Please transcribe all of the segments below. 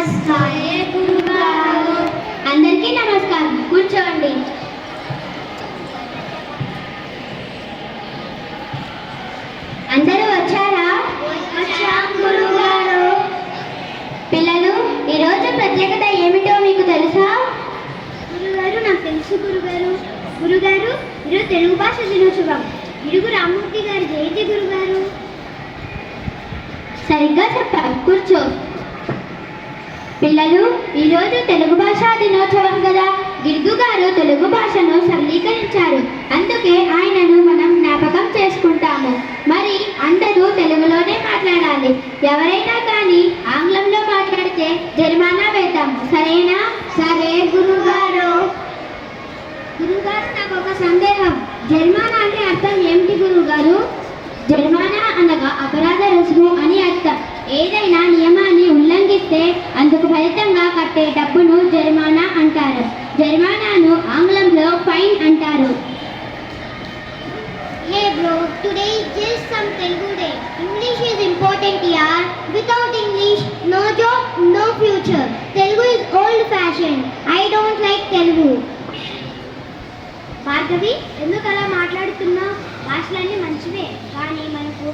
నమస్కారే గురుగారు. అందరికీ నమస్కారం. కూర్చోండి. అందరూ వచ్చారా? వచ్చాం గురుగారు. పిల్లలు ఈరోజు ప్రత్యేకత ఏమిటో మీకు తెలుసా? గురుగారు నాకు తెలుసు గురుగారు. గురుగారు ఈరోజు తెలుగు భాష దినోత్సవం. ఇరుగు రామూర్తి గారి జయంతి గురుగారు. సరిగ్గా చెప్పారు. కూర్చో. పిల్లలు ఈరోజు తెలుగు భాషా దినోత్సవం కదా. గిర్గు గారు తెలుగు భాషను సరళీకరించారు. అందుకే ఆయనను మనం జ్ఞాపకం చేసుకుంటాము. మరి అందరూ తెలుగులోనే మాట్లాడాలి. ఎవరైనా కానీ ఆంగ్లంలో మాట్లాడితే జరిమానా వేద్దాం. సరేనా? సరే గురుగారు. గురుగారు నాకు ఒక సందేహం. జరిమానా అంటే అర్థం ఏమిటి గురుగారు? జరిమానా అనగా అపరాధ రుసుము అని అర్థం. ఏదైనా నియమాన్ని ఉల్లంఘిస్తే అందుకు ఫలితంగా కట్టే డబ్బును జరిమానా అంటారు జరిమానాను ఆంగ్లంలో ఫైన్ అంటారు Hey bro, today is just some Telugu day. English is important yaar. Without English, no job, no future. Telugu is old fashioned. I don't like Telugu. Bhargavi ఎందుకు అలా మాట్లాడుతున్నావు భాషలన్నీ మంచివే కానీ మనకు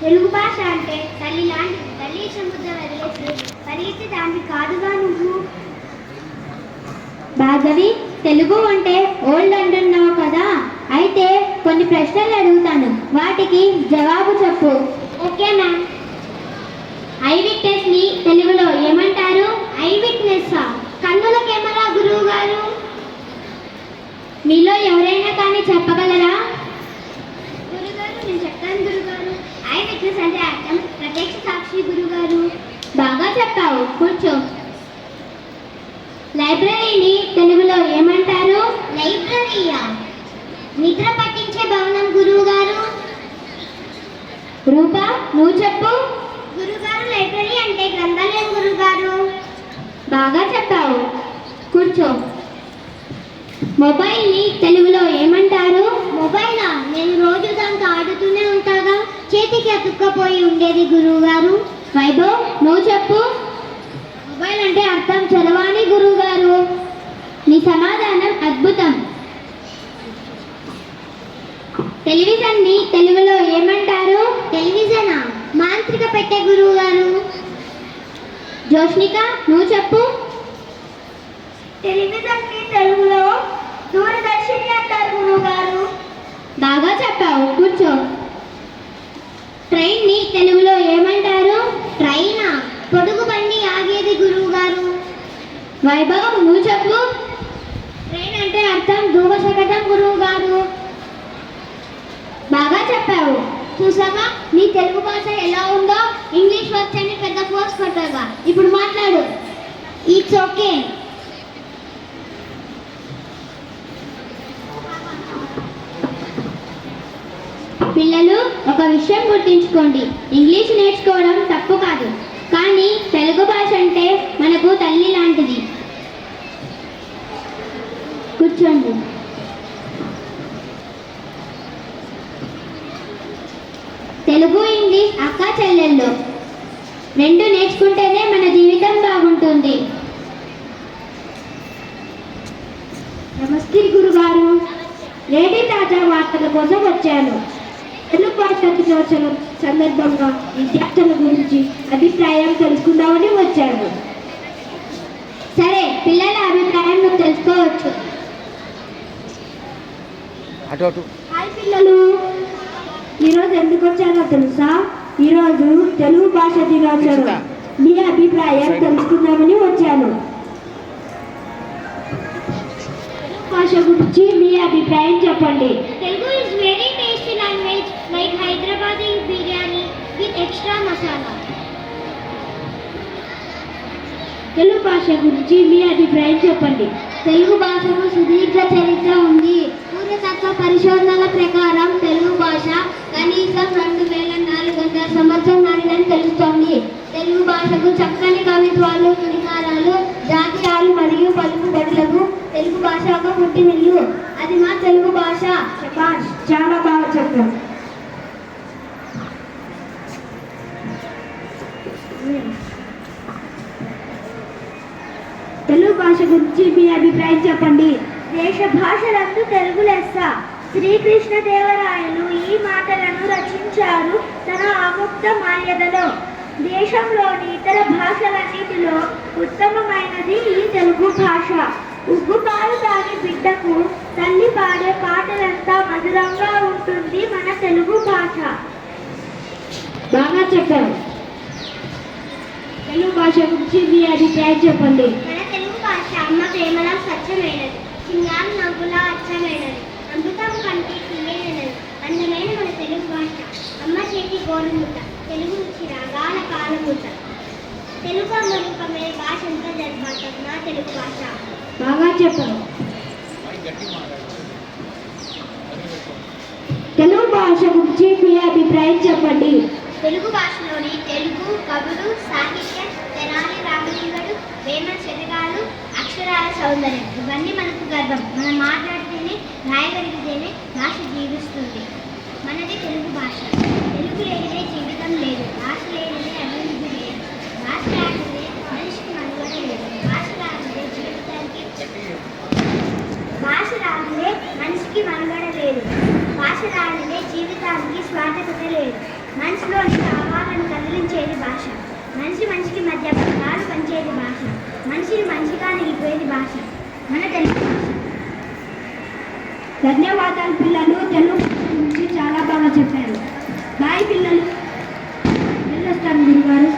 తెలుగు భాష అంటే తల్లి లాంటిది తల్లి సముద్ర వదిలేసి పరిగెత్తి దాన్ని కాదుగా నువ్వు భార్గవి తెలుగు అంటే ఓల్డ్ అంటున్నావు కదా? అయితే కొన్ని ప్రశ్నలు అడుగుతాను. వాటికి జవాబు చెప్పు. Okay ma'am. ఐ విట్నెస్ని తెలుగులో ఏమంటారు? ఐ విట్నెస్ కన్నుల కెమెరా గురువు గారు. మీలో ఎవరైనా కానీ చెప్పగలరా? గురుగారు నేను చెప్తాను గురుగారు. ఐ విట్నెస్ అంటే అర్థం ప్రత్యక్ష సాక్షి గురుగారు బాగా చెప్పావు కూర్చో లైబ్రరీని తెలుగులో ఏమంటారు లైబ్రరీయా నిద్ర పట్టించే భవనం గురువు గారు రూపా నువ్వు చెప్పు. గురుగారు లైబ్రరీ అంటే గ్రంథాలయం గురుగారు బాగా చెప్పావు. కూర్చో. మొబైల్ని తెలుగులో ఏమంటారు? మొబైలా? నేను రోజు దాంతో ఆడుతూనే ఉంటాగా. చేతికి అతుక్కపోయి ఉండేది గురువు గారు వైభవ్ నువ్వు చెప్పు. మొబైల్ అంటే అర్థం చదవాలి గురువు గారు నీ సమాధానం అద్భుతం. టెలివిజన్ని తెలుగులో ఏమంటారు? టెలివిజనా? మాంత్రిక పెట్టే గురువు గారు జోష్నిక నువ్వు చెప్పు. టెలివిజన్ని తెలుగులో దూరదర్శిని అంటారు గురువు గారు బాగా చెప్పావు కూర్చో. ట్రైన్ని తెలుగులో ఏమంటారు? ట్రైనా? పొడుగు బండి ఆగేది గురువు గారు వైభవం నువ్వు చెప్పు ట్రైన్ అంటే అర్థం ధూమశకటం గురువు గారు బాగా చెప్పావు చూసావా నీ తెలుగు భాష ఎలా ఉందో ఇంగ్లీష్ వచ్చని పెద్ద ఫోర్స్ కొట్టావా ఇప్పుడు మాట్లాడు. ఇట్స్ ఓకే పిల్లలు ఒక విషయం గుర్తుంచుకోండి. ఇంగ్లీష్ నేర్చుకోవడం తప్పు కాదు. కానీ తెలుగు భాష అంటే మనకు తల్లి లాంటిది. కూర్చోండి. తెలుగు ఇంగ్లీష్ అక్క చెల్లెళ్ళు. రెండు నేర్చుకుంటేనే మన జీవితం బాగుంటుంది. నమస్తే గురుగారు. లేడీ తాజా వార్తల కోసం వచ్చాను. తెలుగు భాష దినోత్సవం సందర్భంగా విద్యార్థుల గురించి అభిప్రాయం తెలుసుకుందామని వచ్చాను. సరే పిల్లల అభిప్రాయం నువ్వు తెలుసుకోవచ్చు. హాయ్ పిల్లలు. ఈరోజు ఎందుకు వచ్చానో తెలుసా? ఈరోజు తెలుగు భాష దినోత్సవం. మీ అభిప్రాయం తెలుసుకుందామని వచ్చాను. తెలుగు భాష గురించి మీ అభిప్రాయం చెప్పండి. Telugu is very tasty language like Hyderabadi biryani with extra masala Telugu భాష గురించి మీ అభిప్రాయం చెప్పండి. తెలుగు భాషకు సుదీర్ఘ చరిత్ర ఉంది. పూర్వతత్వ పరిశోధనల ప్రకారం తెలుగు భాష కనీసం రెండు వేల నాలుగు వందల సంవత్సరం నాటిదని తెలుస్తోంది. తెలుగు భాషకు చక్కని కవిత్వాలు పుణికారాలు జాతీయాలు మరియు పలుకుబడులకు తెలుగు భాష ఒక పుట్టినిల్లు అది మా తెలుగు భాష. చాలా బాగా చెప్పాం భాష గురించి మీ అభిప్రాయం చెప్పండి. దేశ భాషలందు తెలుగు లెస్స శ్రీకృష్ణదేవరాయలు ఈ మాటలను రచించారు తన ఆముక్త మాల్యదలో. దేశంలోని ఇతర భాషలన్నిటిలో ఉత్తమమైనది ఈ తెలుగు భాష. ఉగ్గుపాలు దాని బిడ్డకు తల్లి పాడే పాటలంతా మధురంగా ఉంటుంది మన తెలుగు భాష. బాగా చెప్పారు తెలుగు భాష గురించి మీ అభిప్రాయం చెప్పండి. మన తెలుగు భాష అమ్మ ప్రేమలా స్వచ్ఛమైనది. సింగారం నవ్వులా అచ్చమైనది. అందమైన మన తెలుగు భాష. అమ్మ చేతి గోరుముద్ద తెలుగు రుచి రాగాల కాలముద్ద. తెలుగు అమ్మ రూపమే భాష అంతా జన్మాతం నా తెలుగు భాష. బాగా చెప్పారు తెలుగు భాష గురించి మీ అభిప్రాయం చెప్పండి. తెలుగు భాషలోని తెలుగు కవులు సాహిత్యం తెనాలి రామలింగడు వేమన శతకాలు అక్షరాల సౌందర్యం. ఇవన్నీ మనకు గర్వం. మనం మాట్లాడితేనే రాయగలిగితేనే భాష జీవిస్తుంది. మనది తెలుగు భాష. తెలుగు లేనిదే జీవితం లేదు. భాష లేనిదే అభివృద్ధి లేదు. భాష రానిదే మనిషికి మనుగడ లేదు. భాష రానిదే జీవితానికి భాష రానిదే మనిషికి మనుగడ లేదు. భాష రానిదే జీవితానికి స్వార్థకత లేదు. మనిషిలోని భావాలను కదిలించేది భాష. మనిషి మనిషికి మధ్య పదాలు పంచేది భాష. మనిషిని మనిషిగా నిలిపేది భాష. మన తెలుగు భాష. ధన్యవాదాలు పిల్లలు. తెలుగు చాలా బాగా చెప్పారు. బాయ్ పిల్లలు. వెళ్ళొస్తాను గురుగారు.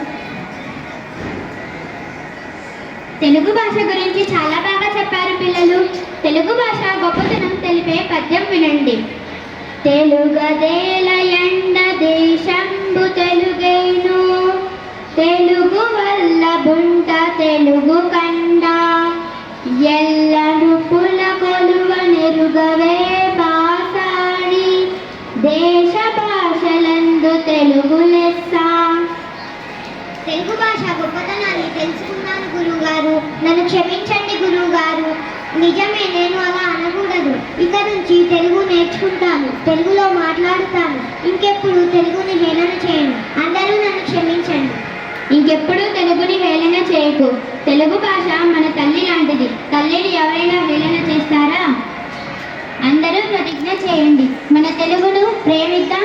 తెలుగు భాష గురించి చాలా బాగా చెప్పారు పిల్లలు. తెలుగు భాష గొప్పతనం తెలిపే పద్యం వినండి. తెలుగదేల ఎండ దేశంబు తెలుగేను. తెలుగు వల్ల బుంట తెలుగు కండ. ఎల్లను పుల కొలువ నెరుగవే తెలుగు తెలుగు భాష గొప్పతనాన్ని తెలుసుకున్నాను గురువు గారు నన్ను క్షమించండి గురువు గారు నిజమే నేను అలా అనకూడదు. ఇక నుంచి తెలుగు నేర్చుకుంటాను. తెలుగులో మాట్లాడుతాను. ఇంకెప్పుడు తెలుగుని హేళన చేయను. అందరూ నన్ను క్షమించండి. ఇంకెప్పుడు తెలుగుని హేళన చేయకు. తెలుగు భాష మన తల్లి లాంటిది. తల్లిని ఎవరైనా హేళన చేస్తారా? అందరూ ప్రతిజ్ఞ చేయండి. మన తెలుగును ప్రేమిద్దాం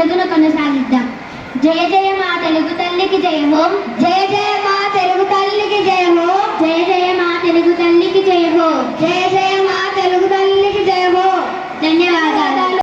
తెలుగును కొనసాగిద్దాం. జయ జయ మా తెలుగు తల్లికి జయము. జయ జయ మా తెలుగు తల్లికి జయము. జయ జయ మా తెలుగు తల్లికి జయము. జయ జయ మా తెలుగు తల్లి